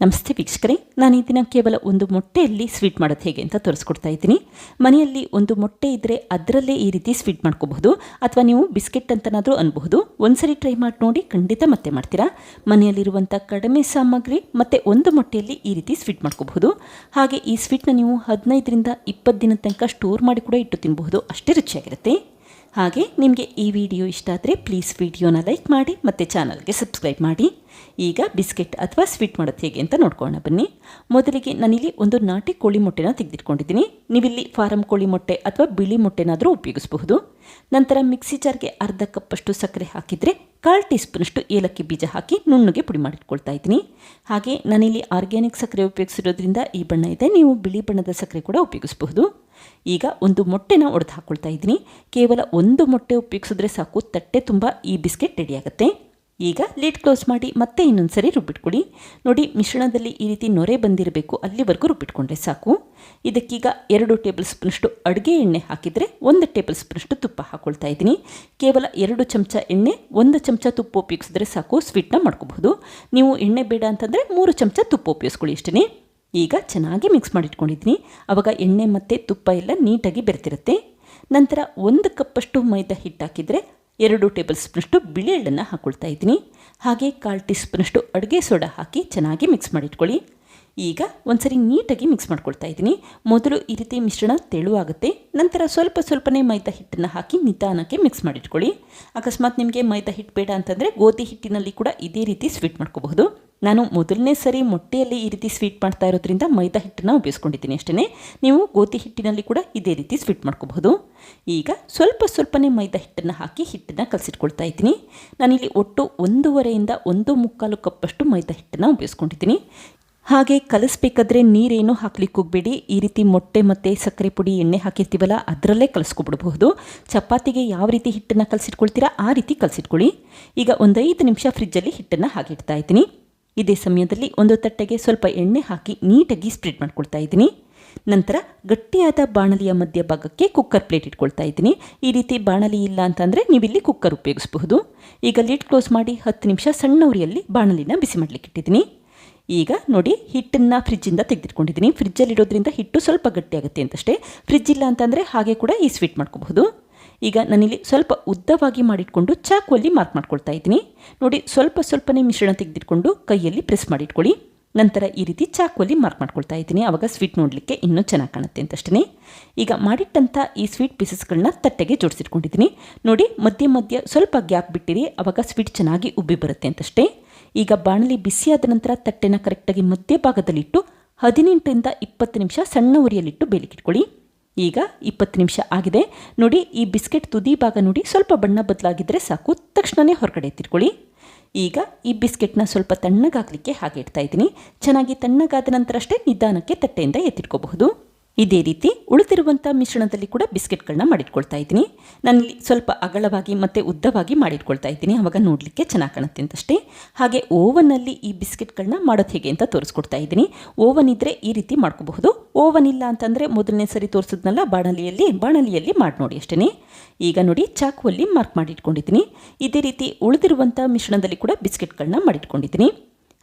ನಮಸ್ತೆ ವೀಕ್ಷಕರೇ, ನಾನು ಈ ದಿನ ಕೇವಲ ಒಂದು ಮೊಟ್ಟೆಯಲ್ಲಿ ಸ್ವೀಟ್ ಮಾಡೋದು ಹೇಗೆ ಅಂತ ತೋರಿಸ್ಕೊಡ್ತಾ ಇದ್ದೀನಿ. ಮನೆಯಲ್ಲಿ ಒಂದು ಮೊಟ್ಟೆ ಇದ್ದರೆ ಅದರಲ್ಲೇ ಈ ರೀತಿ ಸ್ವೀಟ್ ಮಾಡ್ಕೋಬಹುದು, ಅಥವಾ ನೀವು ಬಿಸ್ಕೆಟ್ ಅಂತನಾದರೂ ಅನ್ಬಹುದು. ಒಂದ್ಸರಿ ಟ್ರೈ ಮಾಡಿ ನೋಡಿ, ಖಂಡಿತ ಮತ್ತೆ ಮಾಡ್ತೀರಾ. ಮನೆಯಲ್ಲಿರುವಂಥ ಕಡಿಮೆ ಸಾಮಗ್ರಿ ಮತ್ತು ಒಂದು ಮೊಟ್ಟೆಯಲ್ಲಿ ಈ ರೀತಿ ಸ್ವೀಟ್ ಮಾಡ್ಕೋಬಹುದು. ಹಾಗೆ ಈ ಸ್ವೀಟ್ನ ನೀವು ಹದಿನೈದರಿಂದ ಇಪ್ಪತ್ತು ದಿನದ ತನಕ ಸ್ಟೋರ್ ಮಾಡಿ ಕೂಡ ಇಟ್ಟು ತಿನ್ನಬಹುದು ಅಷ್ಟೇ ರುಚಿಯಾಗಿರುತ್ತೆ. ಹಾಗೆ ನಿಮಗೆ ಈ ವಿಡಿಯೋ ಇಷ್ಟ ಆದರೆ ಪ್ಲೀಸ್ ವಿಡಿಯೋನ ಲೈಕ್ ಮಾಡಿ ಮತ್ತು ಚಾನಲ್ಗೆ ಸಬ್ಸ್ಕ್ರೈಬ್ ಮಾಡಿ. ಈಗ ಬಿಸ್ಕೆಟ್ ಅಥವಾ ಸ್ವೀಟ್ ಮಾಡೋದು ಹೇಗೆ ಅಂತ ನೋಡ್ಕೊಳ್ಳೋಣ ಬನ್ನಿ. ಮೊದಲಿಗೆ ನಾನಿಲ್ಲಿ ಒಂದು ನಾಟಿ ಕೋಳಿ ಮೊಟ್ಟೆನ ತೆಗೆದಿಟ್ಕೊಂಡಿದ್ದೀನಿ. ನೀವಿಲ್ಲಿ ಫಾರಂ ಕೋಳಿ ಮೊಟ್ಟೆ ಅಥವಾ ಬಿಳಿ ಮೊಟ್ಟೆನಾದರೂ ಉಪಯೋಗಿಸಬಹುದು. ನಂತರ ಮಿಕ್ಸಿ ಜಾರ್ಗೆ ಅರ್ಧ ಕಪ್ಪಷ್ಟು ಸಕ್ಕರೆ ಹಾಕಿದರೆ ಕಾಲು ಟೀ ಸ್ಪೂನಷ್ಟು ಏಲಕ್ಕಿ ಬೀಜ ಹಾಕಿ ನುಣ್ಣಗೆ ಪುಡಿ ಮಾಡಿಟ್ಕೊಳ್ತಾ ಇದ್ದೀನಿ. ಹಾಗೆ ನಾನಿಲ್ಲಿ ಆರ್ಗ್ಯಾನಿಕ್ ಸಕ್ಕರೆ ಉಪಯೋಗಿಸಿರೋದ್ರಿಂದ ಈ ಬಣ್ಣ ಇದೆ. ನೀವು ಬಿಳಿ ಬಣ್ಣದ ಸಕ್ಕರೆ ಕೂಡ ಉಪಯೋಗಿಸಬಹುದು. ಈಗ ಒಂದು ಮೊಟ್ಟೆನ ಒಡೆದು ಹಾಕ್ಕೊಳ್ತಾ ಇದ್ದೀನಿ. ಕೇವಲ ಒಂದು ಮೊಟ್ಟೆ ಉಪಯೋಗಿಸಿದ್ರೆ ಸಾಕು. ತಟ್ಟೆ ತುಂಬ ಈ ಬಿಸ್ಕೆಟ್ ರೆಡಿಯಾಗುತ್ತೆ ಈಗ ಲಿಡ್ ಕ್ಲೋಸ್ ಮಾಡಿ ಮತ್ತೆ ಇನ್ನೊಂದು ಸರಿ ರುಬ್ಬಿಟ್ಕೊಳ್ಳಿ ನೋಡಿ, ಮಿಶ್ರಣದಲ್ಲಿ ಈ ರೀತಿ ನೊರೆ ಬಂದಿರಬೇಕು, ಅಲ್ಲಿವರೆಗೂ ರುಬ್ಬಿಟ್ಕೊಂಡ್ರೆ ಸಾಕು. ಇದಕ್ಕೀಗ ಎರಡು ಟೇಬಲ್ ಸ್ಪೂನಷ್ಟು ಅಡುಗೆ ಎಣ್ಣೆ ಹಾಕಿದರೆ ಒಂದು ಟೇಬಲ್ ಸ್ಪೂನಷ್ಟು ತುಪ್ಪ ಹಾಕ್ಕೊಳ್ತಾ ಇದ್ದೀನಿ. ಕೇವಲ ಎರಡು ಚಮಚ ಎಣ್ಣೆ, ಒಂದು ಚಮಚ ತುಪ್ಪ ಉಪಯೋಗಿಸಿದ್ರೆ ಸಾಕು ಸ್ವೀಟ್ನ ಮಾಡ್ಕೋಬಹುದು. ನೀವು ಎಣ್ಣೆ ಬೇಡ ಅಂತಂದರೆ ಮೂರು ಚಮಚ ತುಪ್ಪ ಉಪಯೋಗಿಸ್ಕೊಳ್ಳಿ ಇಷ್ಟೇ ಈಗ ಚೆನ್ನಾಗಿ ಮಿಕ್ಸ್ ಮಾಡಿಟ್ಕೊಂಡಿದ್ದೀನಿ. ಆವಾಗ ಎಣ್ಣೆ ಮತ್ತು ತುಪ್ಪ ಎಲ್ಲ ನೀಟಾಗಿ ಬೆರೆತಿರುತ್ತೆ ನಂತರ ಒಂದು ಕಪ್ಪಷ್ಟು ಮೈದಾ ಹಿಟ್ಟು ಹಾಕಿದರೆ ಎರಡು ಟೇಬಲ್ ಸ್ಪೂನಷ್ಟು ಬಿಳಿ ಎಳ್ಳನ್ನು ಹಾಕ್ಕೊಳ್ತಾ ಇದ್ದೀನಿ. ಹಾಗೆ ಕಾಲು ಟೀ ಸ್ಪೂನಷ್ಟು ಅಡುಗೆ ಸೋಡಾ ಹಾಕಿ ಚೆನ್ನಾಗಿ ಮಿಕ್ಸ್ ಮಾಡಿಟ್ಕೊಳ್ಳಿ. ಈಗ ಒಂದ್ಸರಿ ನೀಟಾಗಿ ಮಿಕ್ಸ್ ಮಾಡ್ಕೊಳ್ತಾ ಇದ್ದೀನಿ. ಮೊದಲು ಈ ರೀತಿ ಮಿಶ್ರಣ ತೆಳುವಾಗುತ್ತೆ. ನಂತರ ಸ್ವಲ್ಪ ಸ್ವಲ್ಪನೇ ಮೈದಾ ಹಿಟ್ಟನ್ನು ಹಾಕಿ ನಿಧಾನಕ್ಕೆ ಮಿಕ್ಸ್ ಮಾಡಿಟ್ಕೊಳ್ಳಿ. ಅಕಸ್ಮಾತ್ ನಿಮಗೆ ಮೈದಾ ಹಿಟ್ಟು ಬೇಡ ಅಂತಂದರೆ ಗೋಧಿ ಹಿಟ್ಟಿನಲ್ಲಿ ಕೂಡ ಇದೇ ರೀತಿ ಸ್ವೀಟ್ ಮಾಡ್ಕೋಬಹುದು. ನಾನು ಮೊದಲನೇ ಸರಿ ಮೊಟ್ಟೆಯಲ್ಲಿ ಈ ರೀತಿ ಸ್ವೀಟ್ ಮಾಡ್ತಾ ಇರೋದ್ರಿಂದ ಮೈದಾ ಹಿಟ್ಟನ್ನು ಉಪಯೋಗಿಸ್ಕೊಂಡಿದ್ದೀನಿ ಅಷ್ಟೇ ನೀವು ಗೋಧಿ ಹಿಟ್ಟಿನಲ್ಲಿ ಕೂಡ ಇದೇ ರೀತಿ ಸ್ವೀಟ್ ಮಾಡ್ಕೋಬಹುದು. ಈಗ ಸ್ವಲ್ಪ ಸ್ವಲ್ಪನೇ ಮೈದಾ ಹಿಟ್ಟನ್ನು ಹಾಕಿ ಹಿಟ್ಟನ್ನು ಕಲಸಿಟ್ಕೊಳ್ತಾ ಇದ್ದೀನಿ. ನಾನಿಲ್ಲಿ ಒಟ್ಟು ಒಂದೂವರೆಯಿಂದ ಒಂದು ಮುಕ್ಕಾಲು ಕಪ್ಪಷ್ಟು ಮೈದಾ ಹಿಟ್ಟನ್ನು ಉಪಯೋಗಿಸ್ಕೊಂಡಿದ್ದೀನಿ. ಹಾಗೆ ಕಲಿಸ್ಬೇಕಾದ್ರೆ ನೀರೇನು ಹಾಕ್ಲಿಕ್ಕೆ ಹೋಗಬೇಡಿ. ಈ ರೀತಿ ಮೊಟ್ಟೆ ಮತ್ತು ಸಕ್ಕರೆ ಪುಡಿ, ಎಣ್ಣೆ ಹಾಕಿರ್ತೀವಲ್ಲ, ಅದರಲ್ಲೇ ಕಲಿಸ್ಕೊಬಿಡ್ಬಹುದು. ಚಪಾತಿಗೆ ಯಾವ ರೀತಿ ಹಿಟ್ಟನ್ನು ಕಲಸಿಟ್ಕೊಳ್ತೀರಾ, ಆ ರೀತಿ ಕಲಸಿಟ್ಕೊಳ್ಳಿ. ಈಗ ಒಂದು ಐದು ನಿಮಿಷ ಫ್ರಿಜ್ಜಲ್ಲಿ ಹಿಟ್ಟನ್ನು ಹಾಕಿಡ್ತಾ ಇದ್ದೀನಿ. ಇದೇ ಸಮಯದಲ್ಲಿ ಒಂದು ತಟ್ಟೆಗೆ ಸ್ವಲ್ಪ ಎಣ್ಣೆ ಹಾಕಿ ನೀಟಾಗಿ ಸ್ಪ್ರೆಡ್ ಮಾಡ್ಕೊಳ್ತಾ ಇದ್ದೀನಿ. ನಂತರ ಗಟ್ಟಿಯಾದ ಬಾಣಲಿಯ ಮಧ್ಯ ಭಾಗಕ್ಕೆ ಕುಕ್ಕರ್ ಪ್ಲೇಟ್ ಇಟ್ಕೊಳ್ತಾ ಇದ್ದೀನಿ. ಈ ರೀತಿ ಬಾಣಲಿ ಇಲ್ಲ ಅಂತಂದರೆ ನೀವಿಲ್ಲಿ ಕುಕ್ಕರ್ ಉಪಯೋಗಿಸಬಹುದು. ಈಗ ಲಿಡ್ ಕ್ಲೋಸ್ ಮಾಡಿ ಹತ್ತು ನಿಮಿಷ ಸಣ್ಣ ಉರಿಯಲ್ಲಿ ಬಾಣಲಿನ ಬಿಸಿ ಮಾಡಲಿಕ್ಕೆ ಇಟ್ಟಿದ್ದೀನಿ. ಈಗ ನೋಡಿ ಹಿಟ್ಟನ್ನು ಫ್ರಿಜ್ಜಿಂದ ತೆಗೆದಿಟ್ಕೊಂಡಿದ್ದೀನಿ. ಫ್ರಿಜ್ಜಲ್ಲಿಡೋದ್ರಿಂದ ಹಿಟ್ಟು ಸ್ವಲ್ಪ ಗಟ್ಟಿಯಾಗುತ್ತೆ ಅಂತಷ್ಟೇ. ಫ್ರಿಜ್ ಇಲ್ಲ ಅಂತಂದರೆ ಹಾಗೆ ಕೂಡ ಈ ಸ್ವೀಟ್ ಮಾಡ್ಕೋಬಹುದು. ಈಗ ನಾನಿಲ್ಲಿ ಸ್ವಲ್ಪ ಉದ್ದವಾಗಿ ಮಾಡಿಟ್ಕೊಂಡು ಚಾಕುವಲ್ಲಿ ಮಾರ್ಕ್ ಮಾಡ್ಕೊಳ್ತಾ ಇದ್ದೀನಿ. ನೋಡಿ ಸ್ವಲ್ಪ ಸ್ವಲ್ಪನೇ ಮಿಶ್ರಣ ತೆಗೆದಿಟ್ಕೊಂಡು ಕೈಯಲ್ಲಿ ಪ್ರೆಸ್ ಮಾಡಿಟ್ಕೊಳ್ಳಿ. ನಂತರ ಈ ರೀತಿ ಚಾಕುವಲ್ಲಿ ಮಾರ್ಕ್ ಮಾಡ್ಕೊಳ್ತಾ ಇದ್ದೀನಿ. ಆವಾಗ ಸ್ವೀಟ್ ನೋಡಲಿಕ್ಕೆ ಇನ್ನೂ ಚೆನ್ನಾಗಿ ಕಾಣುತ್ತೆ ಅಂತಷ್ಟೇ ಈಗ ಮಾಡಿಟ್ಟಂಥ ಈ ಸ್ವೀಟ್ ಪೀಸಸ್ಗಳನ್ನ ತಟ್ಟೆಗೆ ಜೋಡಿಸಿಟ್ಕೊಂಡಿದ್ದೀನಿ. ನೋಡಿ ಮಧ್ಯೆ ಮಧ್ಯೆ ಸ್ವಲ್ಪ ಗ್ಯಾಪ್ ಬಿಟ್ಟಿರಿ. ಆವಾಗ ಸ್ವೀಟ್ ಚೆನ್ನಾಗಿ ಉಬ್ಬಿ ಬರುತ್ತೆ ಅಂತಷ್ಟೇ. ಈಗ ಬಾಣಲಿ ಬಿಸಿಯಾದ ನಂತರ ತಟ್ಟೆನ ಕರೆಕ್ಟಾಗಿ ಮಧ್ಯಭಾಗದಲ್ಲಿಟ್ಟು ಹದಿನೆಂಟರಿಂದ ಇಪ್ಪತ್ತು ನಿಮಿಷ ಸಣ್ಣ ಉರಿಯಲ್ಲಿಟ್ಟು ಬೇಲಿಕಿಟ್ಕೊಳ್ಳಿ ಈಗ ಇಪ್ಪತ್ತು ನಿಮಿಷ ಆಗಿದೆ. ನೋಡಿ, ಈ ಬಿಸ್ಕೆಟ್ ತುದಿ ಭಾಗ ನೋಡಿ, ಸ್ವಲ್ಪ ಬಣ್ಣ ಬದಲಾಗಿದ್ದರೆ ಸಾಕು. ತಕ್ಷಣವೇ ಹೊರಗಡೆ ಎತ್ತಿಟ್ಕೊಳ್ಳಿ. ಈಗ ಈ ಬಿಸ್ಕೆಟ್ನ ಸ್ವಲ್ಪ ತಣ್ಣಗಾಗಲಿಕ್ಕೆ ಹಾಗೆ ಇಡ್ತಾ ಇದ್ದೀನಿ. ಚೆನ್ನಾಗಿ ತಣ್ಣಗಾದ ನಂತರ ಅಷ್ಟೇ ನಿಧಾನಕ್ಕೆ ತಟ್ಟೆಯಿಂದ ಎತ್ತಿಟ್ಕೋಬಹುದು. ಇದೇ ರೀತಿ ಉಳಿದಿರುವಂಥ ಮಿಶ್ರಣದಲ್ಲಿ ಕೂಡ ಬಿಸ್ಕೆಟ್ಗಳನ್ನ ಮಾಡಿಟ್ಕೊಳ್ತಾ ಇದ್ದೀನಿ. ನಾನಿಲ್ಲಿ ಸ್ವಲ್ಪ ಅಗಲವಾಗಿ ಮತ್ತು ಉದ್ದವಾಗಿ ಮಾಡಿಟ್ಕೊಳ್ತಾ ಇದ್ದೀನಿ. ಆವಾಗ ನೋಡಲಿಕ್ಕೆ ಚೆನ್ನಾಗಿ ಕಾಣುತ್ತೆ ಅಂತಷ್ಟೇ. ಹಾಗೆ ಓವನಲ್ಲಿ ಈ ಬಿಸ್ಕೆಟ್ಗಳನ್ನ ಮಾಡೋದು ಹೇಗೆ ಅಂತ ತೋರಿಸ್ಕೊಡ್ತಾ ಇದ್ದೀನಿ. ಓವನ್ ಇದ್ದರೆ ಈ ರೀತಿ ಮಾಡ್ಕೋಬಹುದು. ಓವನ್ ಇಲ್ಲ ಅಂತಂದರೆ ಮೊದಲನೇ ಸರಿ ತೋರಿಸಿದ್ನಲ್ಲ, ಬಾಣಲಿಯಲ್ಲಿ ಬಾಣಲಿಯಲ್ಲಿ ಮಾಡಿ ನೋಡಿ ಅಷ್ಟೇ ಈಗ ನೋಡಿ ಚಾಕುವಲ್ಲಿ ಮಾರ್ಕ್ ಮಾಡಿಟ್ಕೊಂಡಿದ್ದೀನಿ. ಇದೇ ರೀತಿ ಉಳಿದಿರುವಂಥ ಮಿಶ್ರಣದಲ್ಲಿ ಕೂಡ ಬಿಸ್ಕೆಟ್ಗಳನ್ನ ಮಾಡಿಟ್ಕೊಂಡಿದ್ದೀನಿ.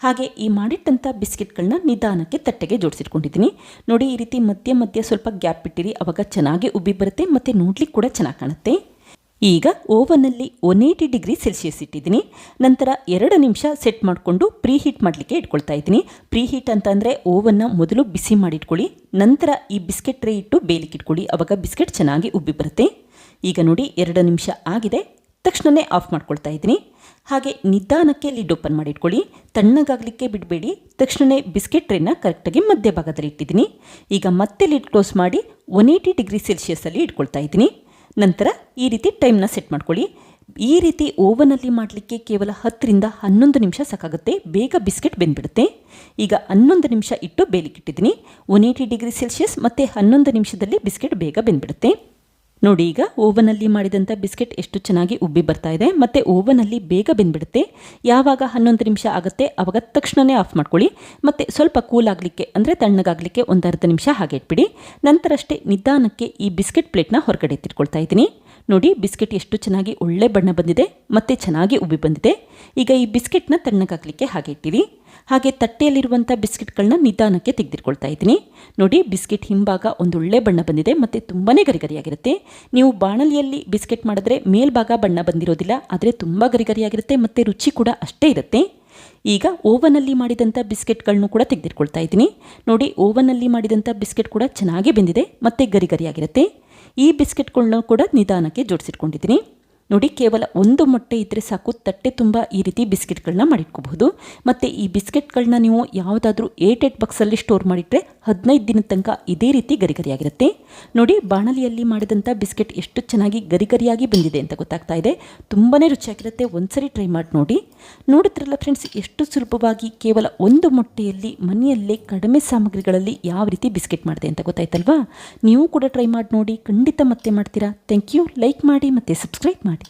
ಹಾಗೆ ಈ ಮಾಡಿಟ್ಟಂಥ ಬಿಸ್ಕೆಟ್ಗಳನ್ನ ನಿಧಾನಕ್ಕೆ ತಟ್ಟೆಗೆ ಜೋಡಿಸಿಟ್ಕೊಂಡಿದ್ದೀನಿ. ನೋಡಿ ಈ ರೀತಿ ಮಧ್ಯ ಮಧ್ಯ ಸ್ವಲ್ಪ ಗ್ಯಾಪ್ ಬಿಟ್ಟಿರಿ, ಅವಾಗ ಚೆನ್ನಾಗಿ ಉಬ್ಬಿ ಬರುತ್ತೆ, ಮತ್ತು ನೋಡ್ಲಿಕ್ಕೆ ಕೂಡ ಚೆನ್ನಾಗಿ ಕಾಣುತ್ತೆ. ಈಗ ಓವನಲ್ಲಿ ಒನ್ ಏಯ್ಟಿ ಡಿಗ್ರಿ ಸೆಲ್ಸಿಯಸ್ ಇಟ್ಟಿದ್ದೀನಿ. ನಂತರ ಎರಡು ನಿಮಿಷ ಸೆಟ್ ಮಾಡಿಕೊಂಡು ಪ್ರೀ ಹೀಟ್ ಮಾಡಲಿಕ್ಕೆ ಇಟ್ಕೊಳ್ತಾ ಇದ್ದೀನಿ. ಪ್ರೀ ಹೀಟ್ ಅಂತಂದರೆ ಓವನ್ನ ಮೊದಲು ಬಿಸಿ ಮಾಡಿಟ್ಕೊಳ್ಳಿ, ನಂತರ ಈ ಬಿಸ್ಕೆಟ್ ರೇ ಇಟ್ಟು ಬೇಲಿಕ್ಕೆ ಇಟ್ಕೊಳ್ಳಿ, ಅವಾಗ ಬಿಸ್ಕೆಟ್ ಚೆನ್ನಾಗಿ ಉಬ್ಬಿ ಬರುತ್ತೆ. ಈಗ ನೋಡಿ ಎರಡು ನಿಮಿಷ ಆಗಿದೆ ತಕ್ಷಣವೇ ಆಫ್ ಮಾಡ್ಕೊಳ್ತಾ ಇದ್ದೀನಿ. ಹಾಗೆ ನಿಧಾನಕ್ಕೆ ಲಿಡ್ ಓಪನ್ ಮಾಡಿಟ್ಕೊಳ್ಳಿ. ತಣ್ಣಗಾಗಲಿಕ್ಕೆ ಬಿಡಬೇಡಿ. ತಕ್ಷಣವೇ ಬಿಸ್ಕೆಟ್ ಟ್ರೇನ ಕರೆಕ್ಟಾಗಿ ಮಧ್ಯಭಾಗದಲ್ಲಿ ಇಟ್ಟಿದ್ದೀನಿ. ಈಗ ಮತ್ತೆ ಲಿಡ್ ಕ್ಲೋಸ್ ಮಾಡಿ ಒನ್ ಏಯ್ಟಿ ಡಿಗ್ರಿ ಸೆಲ್ಸಿಯಸಲ್ಲಿ ಇಟ್ಕೊಳ್ತಾ ಇದ್ದೀನಿ. ನಂತರ ಈ ರೀತಿ ಟೈಮ್ನ ಸೆಟ್ ಮಾಡ್ಕೊಳ್ಳಿ. ಈ ರೀತಿ ಓವನಲ್ಲಿ ಮಾಡಲಿಕ್ಕೆ ಕೇವಲ ಹತ್ತರಿಂದ ಹನ್ನೊಂದು ನಿಮಿಷ ಸಾಕಾಗುತ್ತೆ. ಬೇಗ ಬಿಸ್ಕೆಟ್ ಬೆಂದ್ಬಿಡುತ್ತೆ. ಈಗ ಹನ್ನೊಂದು ನಿಮಿಷ ಇಟ್ಟು ಬೇಲಿಕ್ಕಿಟ್ಟಿದ್ದೀನಿ ಒನ್ ಏಯ್ಟಿ ಡಿಗ್ರಿ ಸೆಲ್ಸಿಯಸ್ ಮತ್ತು ಹನ್ನೊಂದು ನಿಮಿಷದಲ್ಲಿ ಬಿಸ್ಕೆಟ್ ಬೇಗ ಬೆಂದ್ಬಿಡುತ್ತೆ. ನೋಡಿ, ಈಗ ಓವನಲ್ಲಿ ಮಾಡಿದಂಥ ಬಿಸ್ಕೆಟ್ ಎಷ್ಟು ಚೆನ್ನಾಗಿ ಉಬ್ಬಿ ಬರ್ತಾ ಇದೆ. ಮತ್ತು ಓವನಲ್ಲಿ ಬೇಗ ಬೆಂದ್ಬಿಡುತ್ತೆ. ಯಾವಾಗ ಹನ್ನೊಂದು ನಿಮಿಷ ಆಗುತ್ತೆ ಆವಾಗ ತಕ್ಷಣವೇ ಆಫ್ ಮಾಡ್ಕೊಳ್ಳಿ. ಮತ್ತು ಸ್ವಲ್ಪ ಕೂಲ್ ಆಗಲಿಕ್ಕೆ ಅಂದರೆ ತಣ್ಣಗಾಗಲಿಕ್ಕೆ ಒಂದು ಅರ್ಧ ನಿಮಿಷ ಹಾಗೆ ಇಟ್ಬಿಡಿ. ನಂತರಷ್ಟೇ ನಿಧಾನಕ್ಕೆ ಈ ಬಿಸ್ಕೆಟ್ ಪ್ಲೇಟ್ನ ಹೊರಗಡೆ ಎತ್ತಿಟ್ಕೊಳ್ತಾ ಇದ್ದೀನಿ. ನೋಡಿ, ಬಿಸ್ಕೆಟ್ ಎಷ್ಟು ಚೆನ್ನಾಗಿ ಒಳ್ಳೆ ಬಣ್ಣ ಬಂದಿದೆ, ಮತ್ತು ಚೆನ್ನಾಗಿ ಉಬ್ಬಿ ಬಂದಿದೆ. ಈಗ ಈ ಬಿಸ್ಕೆಟ್ನ ತಣ್ಣಗಾಗಲಿಕ್ಕೆ ಹಾಗೆ ಇಟ್ಟಿರಿ. ಹಾಗೆ ತಟ್ಟೆಯಲ್ಲಿರುವಂಥ ಬಿಸ್ಕೆಟ್ಗಳನ್ನ ನಿಧಾನಕ್ಕೆ ತೆಗೆದಿಟ್ಕೊಳ್ತಾ ಇದ್ದೀನಿ. ನೋಡಿ, ಬಿಸ್ಕೆಟ್ ಹಿಂಭಾಗ ಒಂದು ಒಳ್ಳೆ ಬಣ್ಣ ಬಂದಿದೆ, ಮತ್ತು ತುಂಬಾ ಗರಿಗರಿಯಾಗಿರುತ್ತೆ. ನೀವು ಬಾಣಲಿಯಲ್ಲಿ ಬಿಸ್ಕೆಟ್ ಮಾಡಿದ್ರೆ ಮೇಲ್ಭಾಗ ಬಣ್ಣ ಬಂದಿರೋದಿಲ್ಲ, ಆದರೆ ತುಂಬ ಗರಿಗರಿಯಾಗಿರುತ್ತೆ ಮತ್ತು ರುಚಿ ಕೂಡ ಅಷ್ಟೇ ಇರುತ್ತೆ. ಈಗ ಓವನಲ್ಲಿ ಮಾಡಿದಂಥ ಬಿಸ್ಕೆಟ್ಗಳನ್ನು ಕೂಡ ತೆಗೆದಿಟ್ಕೊಳ್ತಾ ಇದ್ದೀನಿ. ನೋಡಿ ಓವನಲ್ಲಿ ಮಾಡಿದಂಥ ಬಿಸ್ಕೆಟ್ ಕೂಡ ಚೆನ್ನಾಗಿ ಬೆಂದಿದೆ, ಮತ್ತು ಗರಿಗರಿಯಾಗಿರುತ್ತೆ. ಈ ಬಿಸ್ಕೆಟ್ಗಳನ್ನ ಕೂಡ ನಿಧಾನಕ್ಕೆ ಜೋಡಿಸಿಟ್ಕೊಂಡಿದ್ದೀನಿ. ನೋಡಿ, ಕೇವಲ ಒಂದು ಮೊಟ್ಟೆ ಇದ್ದರೆ ಸಾಕು. ತಟ್ಟೆ ತುಂಬ ಈ ರೀತಿ ಬಿಸ್ಕೆಟ್ಗಳನ್ನ ಮಾಡಿಟ್ಕೋಬಹುದು. ಮತ್ತು ಈ ಬಿಸ್ಕೆಟ್ಗಳನ್ನ ನೀವು ಯಾವುದಾದ್ರೂ ಏಟ್ ಏಟ್ ಬಾಕ್ಸಲ್ಲಿ ಸ್ಟೋರ್ ಮಾಡಿಟ್ರೆ ಹದಿನೈದು ದಿನದ ತನಕ ಇದೇ ರೀತಿ ಗರಿಗರಿಯಾಗಿರುತ್ತೆ. ನೋಡಿ, ಬಾಣಲಿಯಲ್ಲಿ ಮಾಡಿದಂಥ ಬಿಸ್ಕೆಟ್ ಎಷ್ಟು ಚೆನ್ನಾಗಿ ಗರಿಗರಿಯಾಗಿ ಬಂದಿದೆ ಅಂತ ಗೊತ್ತಾಗ್ತಾ ಇದೆ. ತುಂಬಾ ರುಚಿಯಾಗಿರುತ್ತೆ. ಒಂದ್ಸರಿ ಟ್ರೈ ಮಾಡಿ ನೋಡಿ. ನೋಡಿದ್ರಲ್ಲ ಫ್ರೆಂಡ್ಸ್, ಎಷ್ಟು ಸುಲಭವಾಗಿ ಕೇವಲ ಒಂದು ಮೊಟ್ಟೆಯಲ್ಲಿ ಮನೆಯಲ್ಲೇ ಕಡಿಮೆ ಸಾಮಗ್ರಿಗಳಲ್ಲಿ ಯಾವ ರೀತಿ ಬಿಸ್ಕೆಟ್ ಮಾಡಿದೆ ಅಂತ ಗೊತ್ತಾಯ್ತಲ್ವಾ? ನೀವು ಕೂಡ ಟ್ರೈ ಮಾಡಿ ನೋಡಿ. ಖಂಡಿತ ಮತ್ತೆ ಮಾಡ್ತೀರಾ. Thank you. ಲೈಕ್ ಮಾಡಿ ಮತ್ತು ಸಬ್ಸ್ಕ್ರೈಬ್ ಮಾಡಿ.